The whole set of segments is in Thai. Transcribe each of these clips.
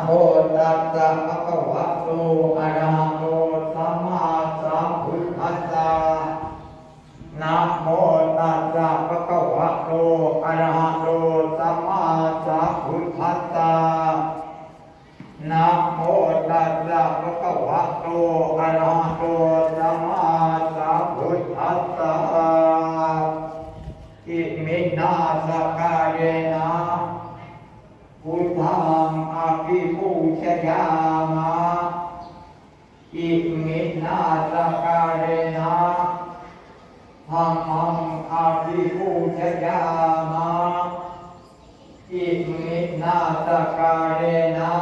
โหตัสสะภะคะวะโต ธัมมังอาภิภูชยามาอิมินาตกาเรนะ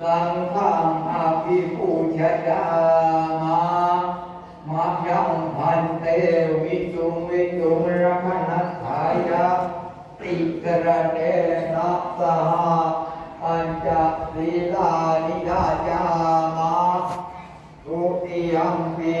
สังฆังอาภิภูชยามามัจยังพันเตวิจุงวิจุงรักนัทายะติกระเดนัสหอัญจศีลานิราจามาตุติยัมเปี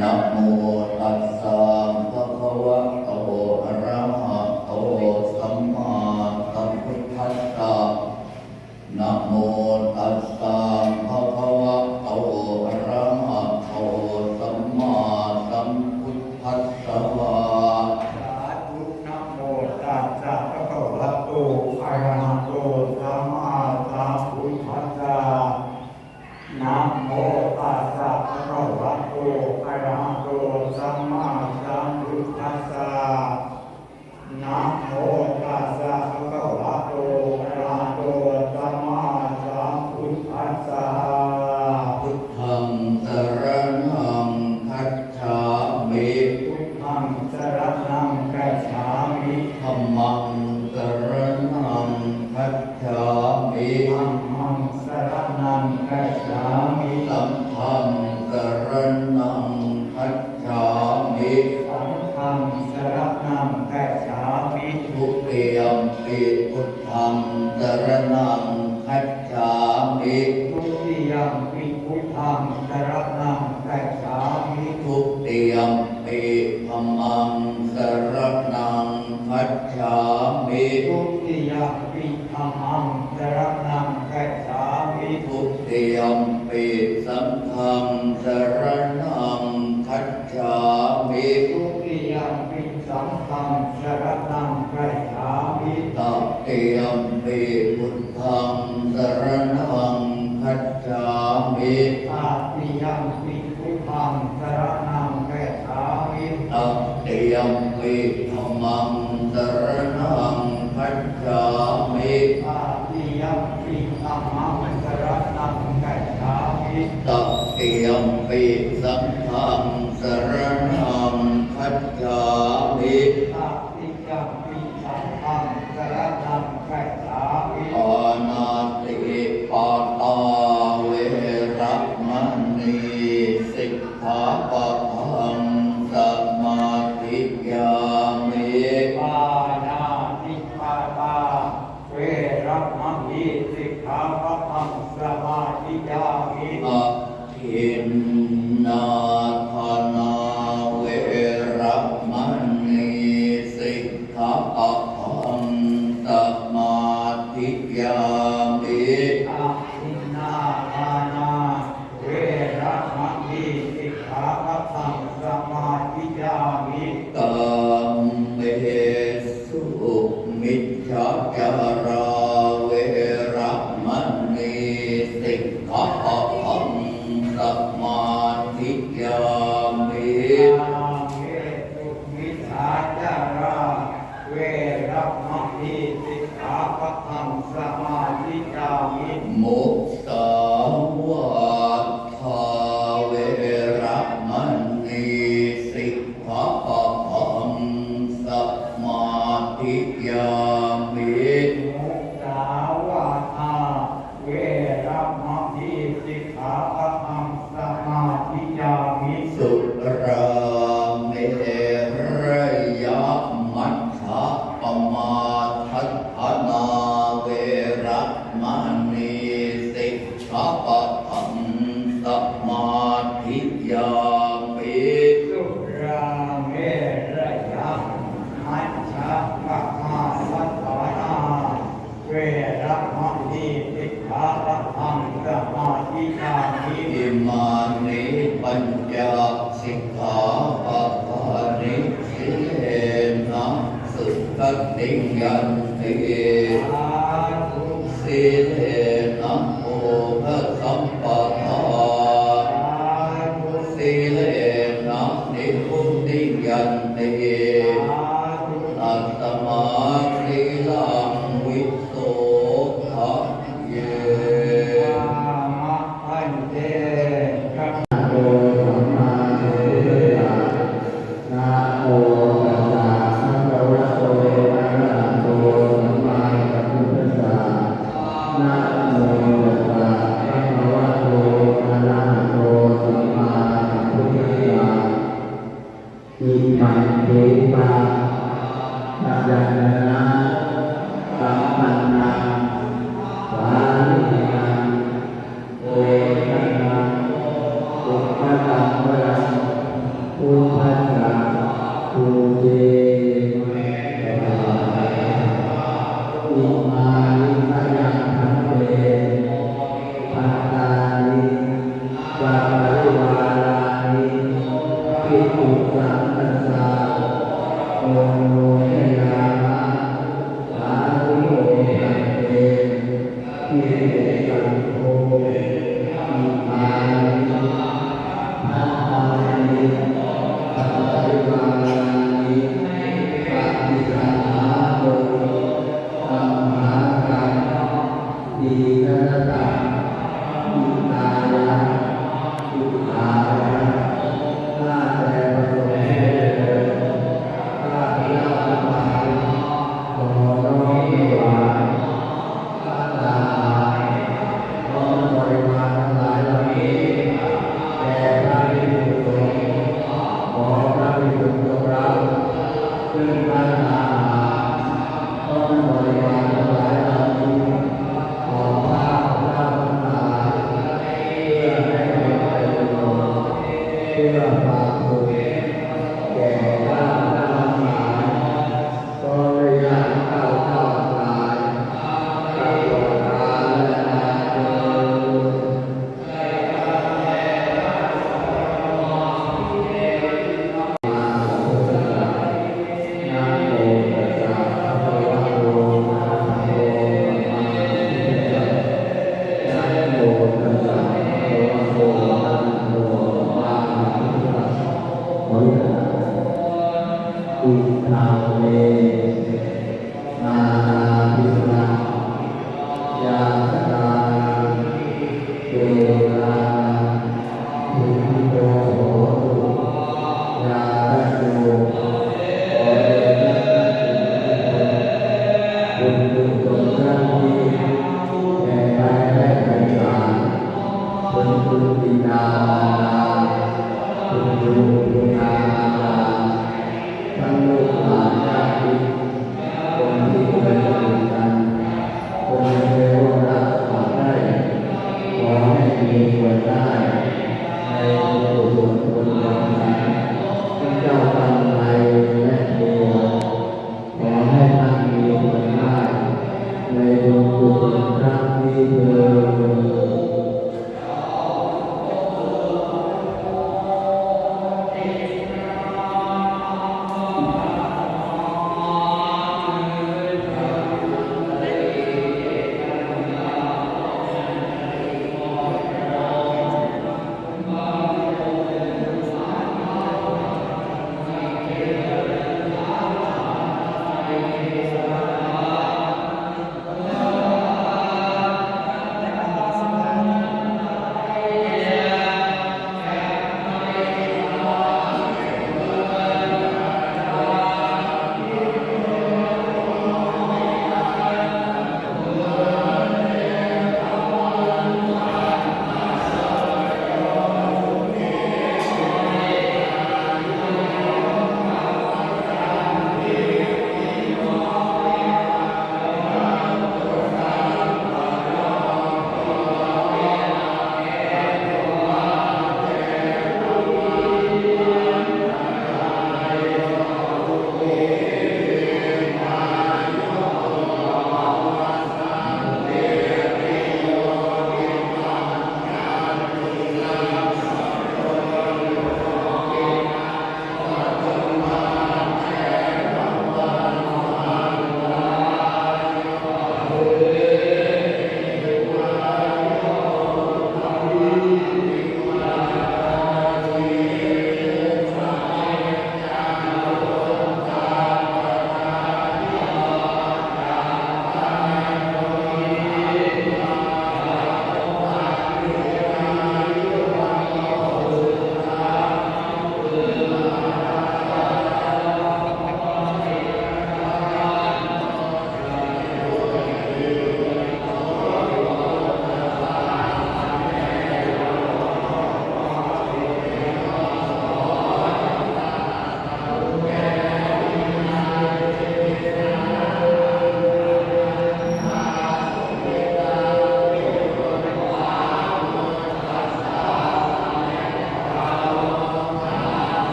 นะโมตัสสะภะคะวะโตอะระหะ เรียมปิพุทธังสรนังคัจามิทุติยมปิพุทธังสรนัง um, around มะเนสิกขาปะพัง Aditya